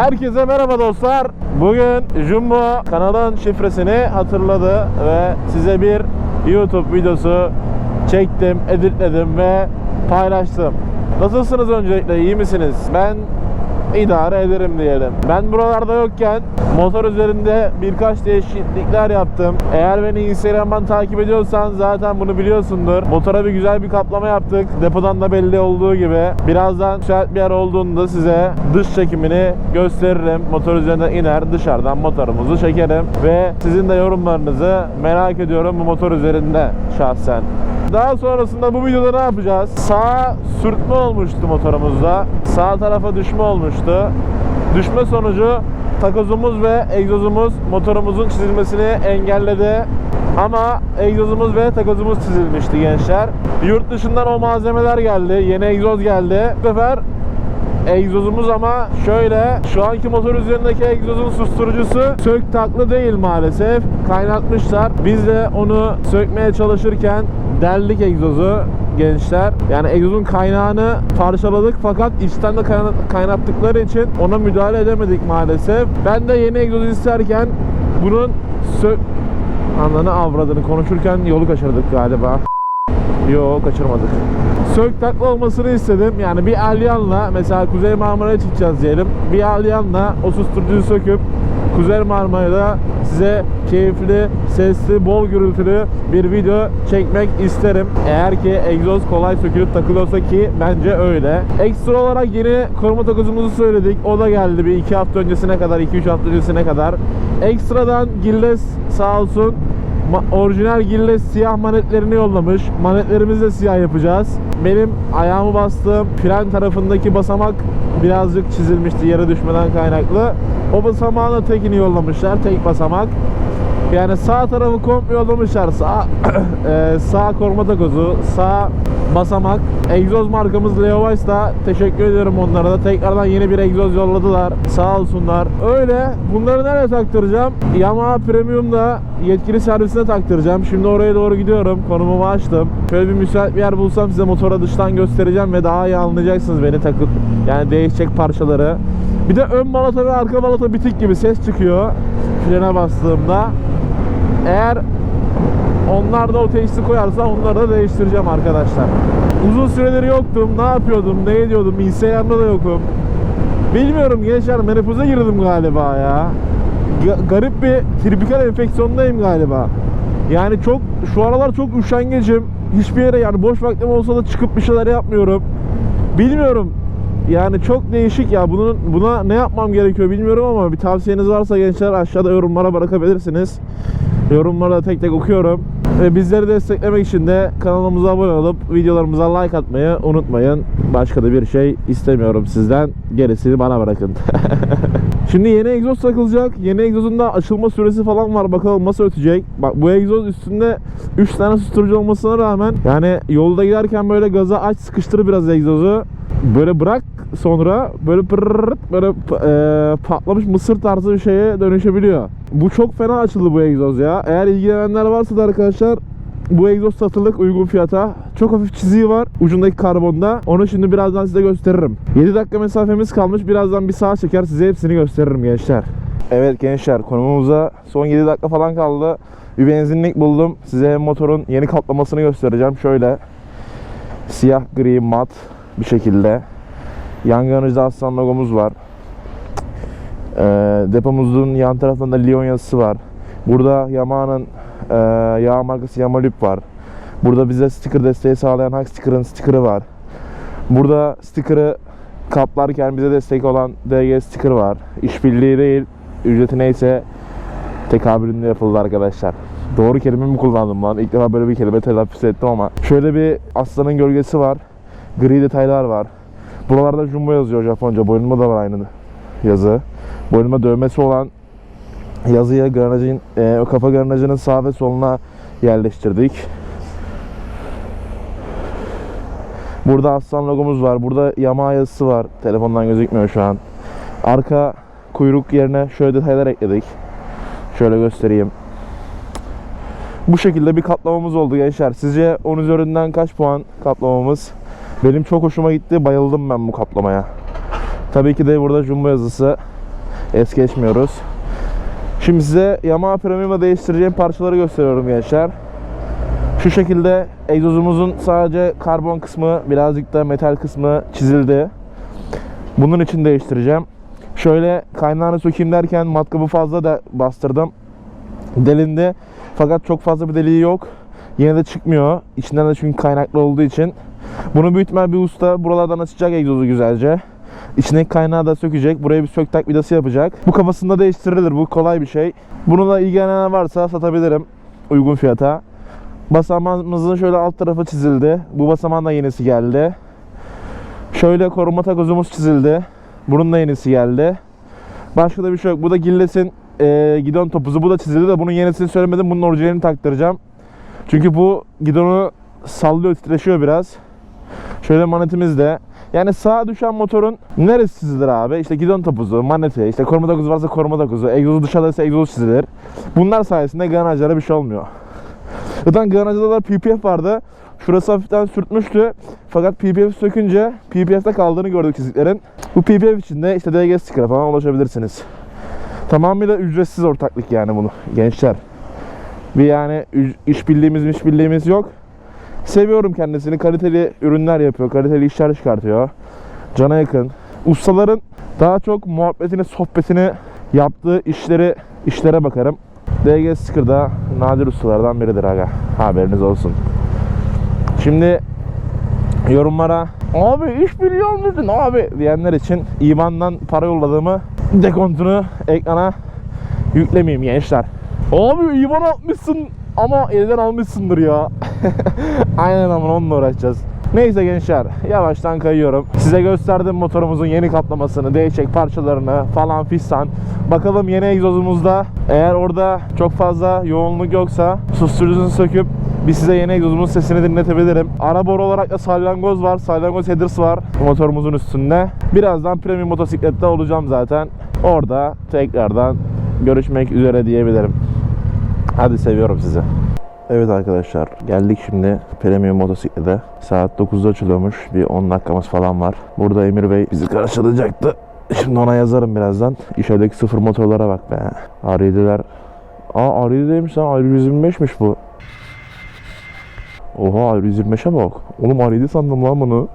Herkese merhaba dostlar. Bugün Jumbo kanalın şifresini hatırladı ve size bir YouTube videosu çektim, editledim ve paylaştım. Nasılsınız öncelikle? iyi misiniz? Ben idare ederim diyelim. Ben buralarda yokken motor üzerinde birkaç değişiklikler yaptım. Eğer beni Instagram'dan takip ediyorsan zaten bunu biliyorsundur. Motora bir güzel bir kaplama yaptık. Depodan da belli olduğu gibi. Birazdan müsait bir yer olduğunda size dış çekimini gösteririm. Motor üzerinden iner dışarıdan motorumuzu çekerim. Ve sizin de yorumlarınızı merak ediyorum bu motor üzerinde şahsen. Daha sonrasında bu videoda ne yapacağız? Sağa sürtme olmuştu motorumuzda. Sağ tarafa düşme olmuştu. Düşme sonucu takozumuz ve egzozumuz motorumuzun çizilmesini engelledi. Ama egzozumuz ve takozumuz çizilmişti gençler. Yurt dışından o malzemeler geldi. Yeni egzoz geldi. Bu sefer egzozumuz ama şöyle şu anki motor üzerindeki egzozun susturucusu sök taklı değil maalesef kaynatmışlar biz de onu sökmeye çalışırken deldik egzozu gençler yani egzozun kaynağını parçaladık fakat içten de kaynat- kaynattıkları için ona müdahale edemedik maalesef ben de yeni egzoz isterken bunun sök ananı avradını konuşurken yolu kaçırdık galiba Yok kaçırmadık. Sök takla olmasını istedim. Yani bir alyanla mesela Kuzey Marmara'ya çıkacağız diyelim. Bir alyanla o susturucuyu söküp Kuzey Marmara'da size keyifli, sesli, bol gürültülü bir video çekmek isterim. Eğer ki egzoz kolay sökülüp takılıyorsa ki bence öyle. Ekstra olarak yeni koruma takozumuzu söyledik. O da geldi bir iki hafta öncesine kadar, 2-3 hafta öncesine kadar. Ekstradan Gilles sağ olsun orijinal Gilles siyah manetlerini yollamış. Manetlerimizi de siyah yapacağız. Benim ayağımı bastığım fren tarafındaki basamak birazcık çizilmişti yere düşmeden kaynaklı. O basamağın da tekini yollamışlar. Tek basamak. Yani sağ tarafı komple yollamışlar. Sağ, e, sağ koruma takozu, sağ basamak. Egzoz markamız Leo Weiss'ta teşekkür ediyorum onlara da. Tekrardan yeni bir egzoz yolladılar. Sağ olsunlar. Öyle. Bunları nereye taktıracağım? Yamaha Premium'da yetkili servisine taktıracağım. Şimdi oraya doğru gidiyorum. Konumumu açtım. Şöyle bir müsait bir yer bulsam size motora dıştan göstereceğim ve daha iyi anlayacaksınız beni takıp yani değişecek parçaları. Bir de ön balata ve arka balata bitik gibi ses çıkıyor frene bastığımda. Eğer onlar da o teşhisi koyarsa onları da değiştireceğim arkadaşlar. Uzun süredir yoktum. Ne yapıyordum? Ne ediyordum? Instagram'da da yokum. Bilmiyorum gençler menopoza girdim galiba ya. Ga- garip bir tripikal enfeksiyondayım galiba. Yani çok şu aralar çok üşengecim. Hiçbir yere yani boş vaktim olsa da çıkıp bir şeyler yapmıyorum. Bilmiyorum. Yani çok değişik ya. Bunun buna ne yapmam gerekiyor bilmiyorum ama bir tavsiyeniz varsa gençler aşağıda yorumlara bırakabilirsiniz. Yorumları da tek tek okuyorum. Ve bizleri desteklemek için de kanalımıza abone olup videolarımıza like atmayı unutmayın. Başka da bir şey istemiyorum sizden. Gerisini bana bırakın. Şimdi yeni egzoz takılacak. Yeni egzozun da açılma süresi falan var. Bakalım nasıl ötecek. Bak bu egzoz üstünde 3 tane susturucu olmasına rağmen yani yolda giderken böyle gaza aç sıkıştır biraz egzozu. Böyle bırak sonra böyle pırrrt böyle e, patlamış mısır tarzı bir şeye dönüşebiliyor. Bu çok fena açıldı bu egzoz ya. Eğer ilgilenenler varsa da arkadaşlar bu egzoz satılık uygun fiyata. Çok hafif çiziği var ucundaki karbonda. Onu şimdi birazdan size gösteririm. 7 dakika mesafemiz kalmış. Birazdan bir sağa çeker size hepsini gösteririm gençler. Evet gençler konumumuza son 7 dakika falan kaldı. Bir benzinlik buldum. Size motorun yeni kaplamasını göstereceğim. Şöyle siyah gri mat bir şekilde. Yan yanıcıda aslan logomuz var. Ee, depomuzun yan tarafında Lyon yazısı var. Burada Yamaha'nın e, yağ markası Yamalüp var. Burada bize sticker desteği sağlayan Hak Sticker'ın sticker'ı var. Burada sticker'ı kaplarken bize destek olan DG sticker var. İşbirliği değil, ücreti neyse tekabülünde yapıldı arkadaşlar. Doğru kelime mi kullandım lan? İlk defa böyle bir kelime telaffuz ettim ama. Şöyle bir aslanın gölgesi var. Gri detaylar var. Buralarda Jumbo yazıyor Japonca. Boynuma da var aynı yazı. Boynuma dövmesi olan yazıya granajın, e, kafa granajının sağ ve soluna yerleştirdik. Burada aslan logomuz var. Burada Yamaha yazısı var. Telefondan gözükmüyor şu an. Arka kuyruk yerine şöyle detaylar ekledik. Şöyle göstereyim. Bu şekilde bir katlamamız oldu gençler. Sizce 10 üzerinden kaç puan katlamamız? Benim çok hoşuma gitti. Bayıldım ben bu kaplamaya. Tabii ki de burada jumbo yazısı. Es geçmiyoruz. Şimdi size Yamaha Premium'a değiştireceğim parçaları gösteriyorum gençler. Şu şekilde egzozumuzun sadece karbon kısmı, birazcık da metal kısmı çizildi. Bunun için değiştireceğim. Şöyle kaynağını sökeyim derken matkabı fazla da bastırdım. Delindi. Fakat çok fazla bir deliği yok. Yine de çıkmıyor. İçinden de çünkü kaynaklı olduğu için. Bunu büyük bir usta buralardan açacak egzozu güzelce. İçindeki kaynağı da sökecek. Buraya bir sök tak vidası yapacak. Bu kafasında değiştirilir. Bu kolay bir şey. Bununla ilgilenen varsa satabilirim. Uygun fiyata. Basamağımızın şöyle alt tarafı çizildi. Bu basamağın da yenisi geldi. Şöyle koruma takozumuz çizildi. Bunun da yenisi geldi. Başka da bir şey yok. Bu da Gilles'in e, gidon topuzu. Bu da çizildi de bunun yenisini söylemedim. Bunun orijinalini taktıracağım. Çünkü bu gidonu sallıyor, titreşiyor biraz. Şöyle manetimiz de. Yani sağa düşen motorun neresi abi? İşte gidon topuzu, maneti, işte koruma takozu varsa koruma takozu, egzozu dışarıdaysa egzoz çizilir. Bunlar sayesinde granajlara bir şey olmuyor. Zaten granajda PPF vardı. Şurası hafiften sürtmüştü. Fakat PPF sökünce PPF'te kaldığını gördük çiziklerin. Bu PPF içinde işte DG sticker falan ulaşabilirsiniz. Tamamıyla ücretsiz ortaklık yani bunu gençler. Bir yani iş bildiğimiz iş bildiğimiz yok. Seviyorum kendisini. Kaliteli ürünler yapıyor. Kaliteli işler çıkartıyor. Cana yakın. Ustaların daha çok muhabbetini, sohbetini yaptığı işleri işlere bakarım. DG Sticker da nadir ustalardan biridir aga. Haberiniz olsun. Şimdi yorumlara abi iş biliyor musun abi diyenler için IBAN'dan para yolladığımı dekontunu ekrana yüklemeyeyim gençler. Abi IBAN atmışsın ama elden almışsındır ya. Aynen ama onunla uğraşacağız. Neyse gençler yavaştan kayıyorum. Size gösterdim motorumuzun yeni kaplamasını, değişik parçalarını falan fistan. Bakalım yeni egzozumuzda eğer orada çok fazla yoğunluk yoksa susturucusunu söküp bir size yeni egzozumuzun sesini dinletebilirim. Ara boru olarak da salyangoz var, salyangoz headers var motorumuzun üstünde. Birazdan premium motosiklette olacağım zaten. Orada tekrardan görüşmek üzere diyebilirim. Hadi seviyorum sizi. Evet arkadaşlar geldik şimdi premium motosiklete. Saat 9'da açılıyormuş. Bir 10 dakikamız falan var. Burada Emir Bey bizi karşılayacaktı. Şimdi ona yazarım birazdan. İşedeki sıfır motorlara bak be. R7'ler. Aa R7'deymiş lan. R125'miş bu. Oha R125'e bak. Oğlum R7 sandım lan bunu.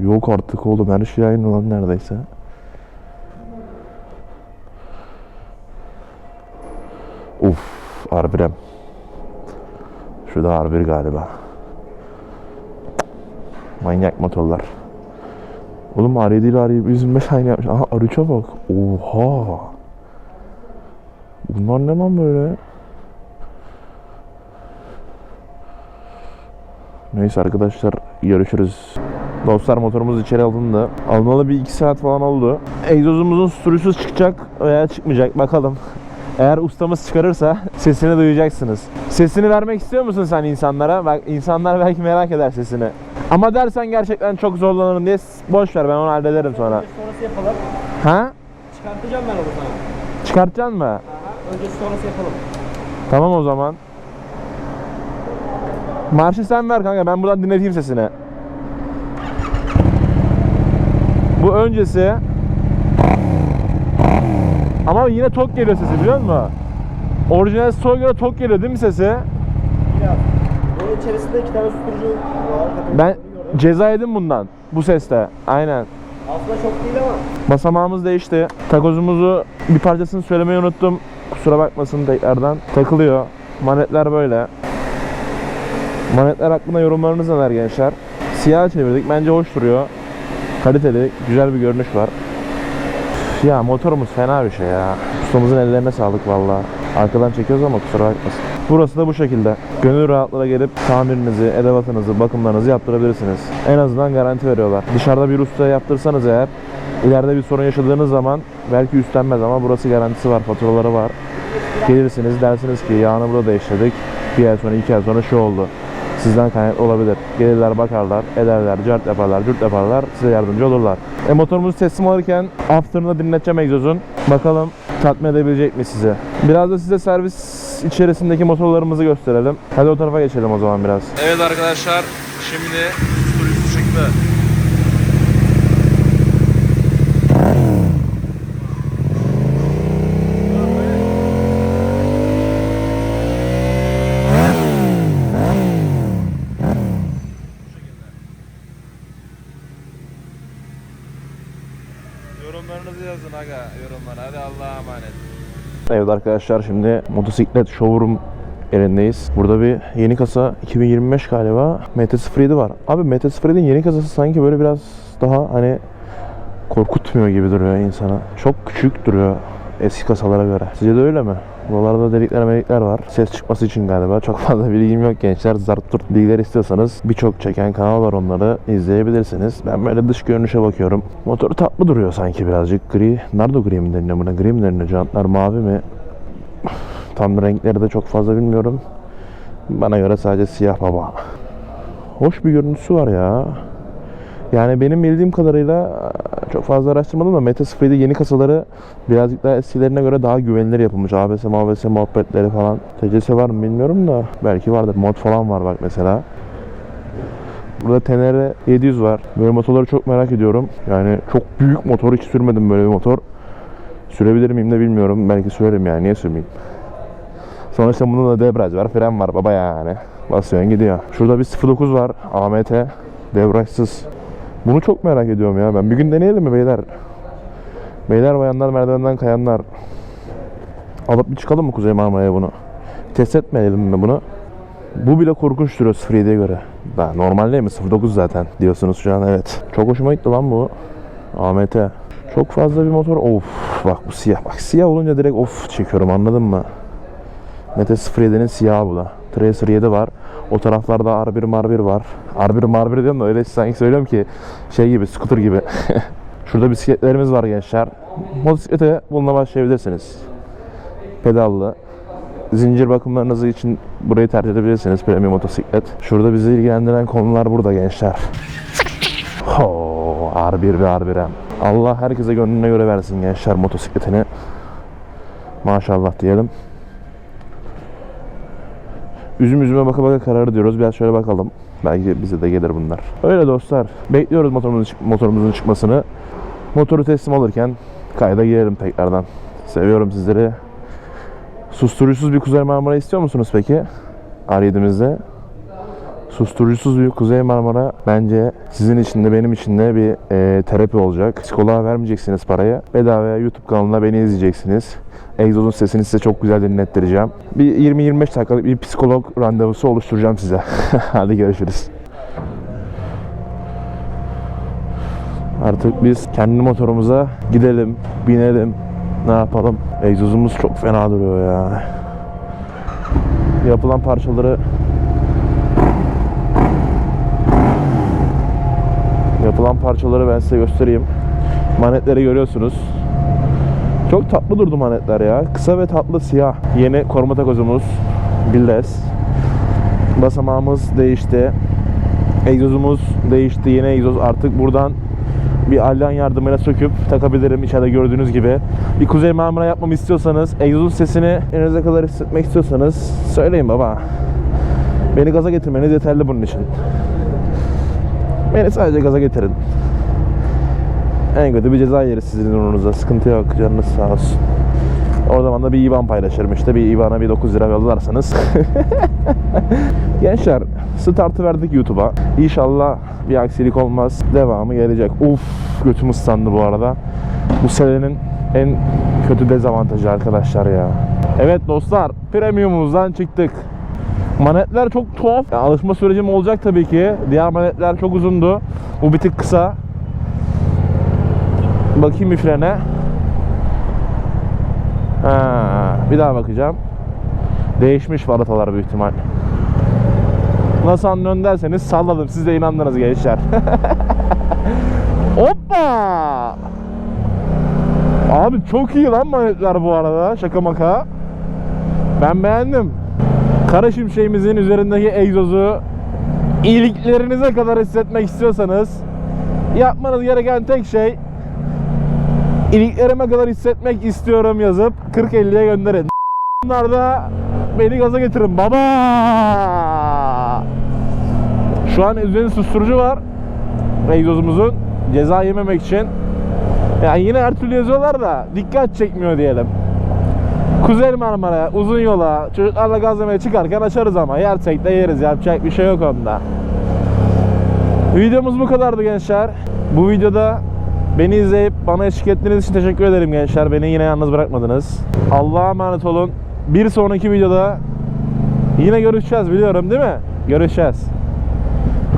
Yok artık oğlum her şey aynı lan neredeyse. Uf, R1'em. Şu da R1 galiba. Manyak motorlar. Oğlum R7 ile R125 aynı yapmış. Aha R3'e bak. Oha. Bunlar ne lan böyle? Neyse arkadaşlar görüşürüz. Dostlar motorumuz içeri alındı. Alınalı bir iki saat falan oldu. Egzozumuzun sürüsüz çıkacak veya çıkmayacak bakalım. Eğer ustamız çıkarırsa sesini duyacaksınız. Sesini vermek istiyor musun sen insanlara? Bak insanlar belki merak eder sesini. Ama dersen gerçekten çok zorlanırım diye boş ver ben onu hallederim sonra. Sonrası yapalım. Ha? Çıkartacağım ben onu sana. Çıkartacaksın mı? Aha. Öncesi sonrası yapalım. Tamam o zaman. Marşı sen ver kanka ben buradan dinleteyim sesini. Bu öncesi. Ama yine tok geliyor sesi biliyor musun? Orijinal stoğa göre tok geliyor değil mi sesi? Biraz. Bunun içerisinde iki tane susturucu var. Ben ceza yedim bundan. Bu seste. Aynen. Aslında çok değil ama. Basamağımız değişti. Takozumuzu bir parçasını söylemeyi unuttum. Kusura bakmasın tekrardan. Takılıyor. Manetler böyle. Manetler hakkında yorumlarınız neler gençler? Siyah çevirdik. Bence hoş duruyor. Kaliteli, güzel bir görünüş var. Ya motorumuz fena bir şey ya. Ustamızın ellerine sağlık valla. Arkadan çekiyoruz ama kusura bakmasın. Burası da bu şekilde. Gönül rahatlığa gelip tamirinizi, edevatınızı, bakımlarınızı yaptırabilirsiniz. En azından garanti veriyorlar. Dışarıda bir ustaya yaptırsanız eğer ileride bir sorun yaşadığınız zaman belki üstlenmez ama burası garantisi var, faturaları var. Gelirsiniz dersiniz ki yağını burada değiştirdik. Bir ay sonra, iki ay sonra şu oldu. Sizden kaynaklı olabilir. Gelirler bakarlar, ederler, cart yaparlar, cürt yaparlar, size yardımcı olurlar. E motorumuzu teslim alırken after'ını dinleteceğim egzozun. Bakalım tatmin edebilecek mi sizi? Biraz da size servis içerisindeki motorlarımızı gösterelim. Hadi o tarafa geçelim o zaman biraz. Evet arkadaşlar, şimdi sürücü çıktı. Yorumlarınızı yazın aga yorumlara. Hadi Allah'a emanet. Evet arkadaşlar şimdi motosiklet showroom yerindeyiz. Burada bir yeni kasa 2025 galiba MT-07 var. Abi MT-07'in yeni kasası sanki böyle biraz daha hani korkutmuyor gibi duruyor insana. Çok küçük duruyor eski kasalara göre. Sizce de öyle mi? Buralarda delikler melikler var. Ses çıkması için galiba. Çok fazla bilgim yok gençler. Zart turt bilgiler istiyorsanız birçok çeken kanal var onları izleyebilirsiniz. Ben böyle dış görünüşe bakıyorum. Motor tatlı duruyor sanki birazcık. Gri. Nardo gri mi deniyor buna? Gri mi deniyor? Jantlar mavi mi? Tam renkleri de çok fazla bilmiyorum. Bana göre sadece siyah baba. Hoş bir görüntüsü var ya. Yani benim bildiğim kadarıyla çok fazla araştırmadım da Meta 07 yeni kasaları birazcık daha eskilerine göre daha güvenilir yapılmış. ABS, MABS muhabbetleri falan. TCS var mı bilmiyorum da belki vardır. Mod falan var bak mesela. Burada Tenere 700 var. Böyle motorları çok merak ediyorum. Yani çok büyük motor hiç sürmedim böyle bir motor. Sürebilir miyim de bilmiyorum. Belki sürerim yani. Niye sürmeyeyim? Sonuçta bunun da debriyaj var, fren var baba yani. Basıyorsun gidiyor. Şurada bir 09 var. AMT. Debriyajsız. Bunu çok merak ediyorum ya ben. Bir gün deneyelim mi beyler? Beyler bayanlar merdivenden kayanlar. Alıp bir çıkalım mı Kuzey Marmara'ya bunu? Test etmeyelim mi bunu? Bu bile korkunç duruyor 07'ye göre. Daha normal değil mi? 09 zaten diyorsunuz şu an evet. Çok hoşuma gitti lan bu. AMT. Çok fazla bir motor. Of bak bu siyah. Bak siyah olunca direkt of çekiyorum anladın mı? Mete 07'nin siyahı bu da. Tracer 7 var. O taraflarda R1 Mar1 var. R1 Mar1 diyorum da öyle sanki söylüyorum ki şey gibi scooter gibi. Şurada bisikletlerimiz var gençler. Motosiklete bununla başlayabilirsiniz. Pedallı. Zincir bakımlarınız için burayı tercih edebilirsiniz premium motosiklet. Şurada bizi ilgilendiren konular burada gençler. Ho, R1 ve R1M. Allah herkese gönlüne göre versin gençler motosikletini. Maşallah diyelim. Üzüm üzüme baka baka kararı diyoruz. Biraz şöyle bakalım. Belki bize de gelir bunlar. Öyle dostlar. Bekliyoruz motorumuzun, motorumuzun çıkmasını. Motoru teslim alırken kayda girelim tekrardan. Seviyorum sizleri. Susturucusuz bir Kuzey Marmara istiyor musunuz peki? R7'mizde. Susturucusuz bir Kuzey Marmara bence sizin için de benim için de bir e, terapi olacak. Psikoloğa vermeyeceksiniz parayı. Bedavaya YouTube kanalına beni izleyeceksiniz. Egzozun sesini size çok güzel dinlettireceğim. Bir 20-25 dakikalık bir psikolog randevusu oluşturacağım size. Hadi görüşürüz. Artık biz kendi motorumuza gidelim, binelim. Ne yapalım? Egzozumuz çok fena duruyor ya. Yapılan parçaları Yapılan parçaları ben size göstereyim. Manetleri görüyorsunuz. Çok tatlı durdu manetler ya. Kısa ve tatlı siyah. Yeni koruma takozumuz. Bildes. Basamağımız değişti. Egzozumuz değişti. Yeni egzoz artık buradan bir alyan yardımıyla söküp takabilirim içeride gördüğünüz gibi. Bir Kuzey Marmara yapmamı istiyorsanız, egzozun sesini elinize kadar hissetmek istiyorsanız söyleyin baba. Beni gaza getirmeniz yeterli bunun için. Beni sadece gaza getirin. En kötü bir ceza yeriz sizin uğrunuza. Sıkıntı yok. Canınız sağ olsun. O zaman da bir IBAN paylaşırım işte. Bir IBAN'a bir 9 lira yollarsanız. Gençler startı verdik YouTube'a. İnşallah bir aksilik olmaz. Devamı gelecek. Uf götüm ıslandı bu arada. Bu senenin en kötü dezavantajı arkadaşlar ya. Evet dostlar premiumumuzdan çıktık. Manetler çok tuhaf. Yani alışma sürecim olacak tabii ki. Diğer manetler çok uzundu. Bu bir tık kısa. Bakayım bir frene. Ha, bir daha bakacağım. Değişmiş balatalar büyük ihtimal. Nasıl anlıyorsun derseniz salladım. Siz de inandınız gençler. Hoppa! Abi çok iyi lan manetler bu arada. Şaka maka. Ben beğendim. Kara şimşeğimizin üzerindeki egzozu iliklerinize kadar hissetmek istiyorsanız yapmanız gereken tek şey iliklerime kadar hissetmek istiyorum yazıp 40-50'ye gönderin. Bunlar da beni gaza getirin baba. Şu an üzerinde susturucu var egzozumuzun ceza yememek için. Yani yine her türlü yazıyorlar da dikkat çekmiyor diyelim. Kuzey Marmara uzun yola çocuklarla gazlamaya çıkarken açarız ama yersek de yeriz yapacak bir şey yok onda. Videomuz bu kadardı gençler. Bu videoda Beni izleyip bana eşlik ettiğiniz için teşekkür ederim gençler. Beni yine yalnız bırakmadınız. Allah'a emanet olun. Bir sonraki videoda yine görüşeceğiz biliyorum değil mi? Görüşeceğiz.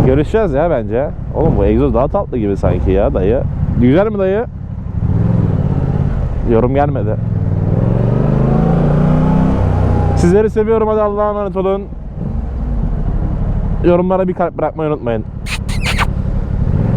Görüşeceğiz ya bence. Oğlum bu egzoz daha tatlı gibi sanki ya dayı. Güzel mi dayı? Yorum gelmedi. Sizleri seviyorum hadi Allah'a emanet olun. Yorumlara bir kalp bırakmayı unutmayın.